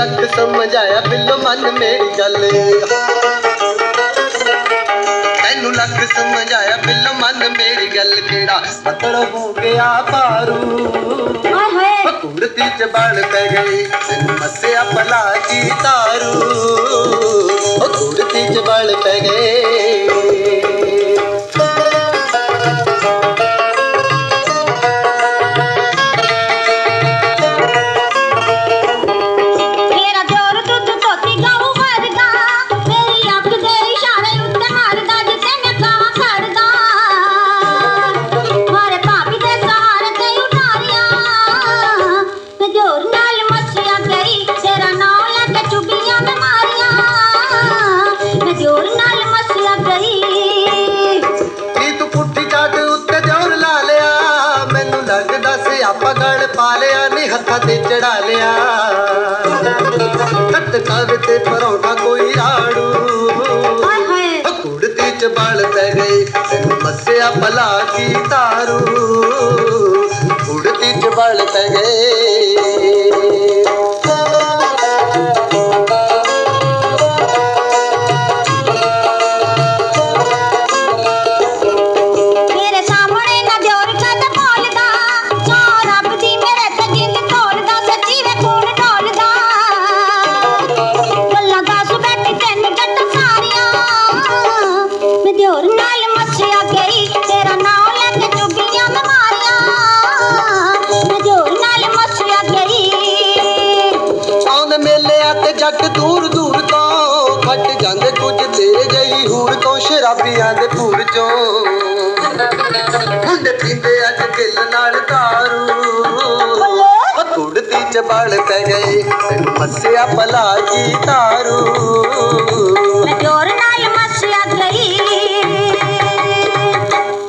ਸਮਝਾਇਆ ਬਿੱਲੋ ਮਨ ਮੇਰੀ ਗੱਲ। ਤੈਨੂੰ ਲੱਖ ਸਮਝਾਇਆ ਬਿੱਲੋ ਮਨ ਮੇਰੀ ਗੱਲ ਕਿਹੜਾ? ਮਤਲਬ ਹੋ ਗਿਆ ਪਾਰੂ ਹਾਏ ਹਾਏ ਕੁਰਤੀ ਚ ਬਲ ਪੈ ਗਈ। ਤੈਨੂੰ ਮੱਸਿਆ ਭਲਾ ਕੀ ਤਾਰੂ। ਪਾ ਲਿਆ ਨੀ ਹੱਥਾਂ ਤੇ ਚੜਾ ਲਿਆ। ਕੱਟ ਕਾਵੇ ਤੇ ਪਰੌਂਠਾ ਕੋਈ ਆੜੂ। ਹਾਏ ਹਾਏ। ਉਹ ਕੁੜਤੀ ਚ ਬਲ ਪੈ ਗਈ ਤੈਨੂੰ ਮੱਸਿਆ ਭਲਾ ਕੀ ਤਾਰੂ। ਤੋਂ ਜਾਂਦੇ ਕੁਝ ਤੇਰੇ ਜਈ ਹੂਰ ਤੋਂ ਸ਼ਰਾਬੀਆਂ ਦੇ ਭੂਰ ਚੋਂ। ਮੁੰਡੇ ਪੀਂਦੇ ਅੱਜ ਦਿਲ ਨਾਲ ਦਾਰੂ। ਉਹ ਕੁੜਤੀ ਚ ਬਲ ਪੈ ਗਏ, ਤੈਨੂੰ ਮੱਸਿਆ ਭਲਾ ਕੀ ਤਾਰੂ।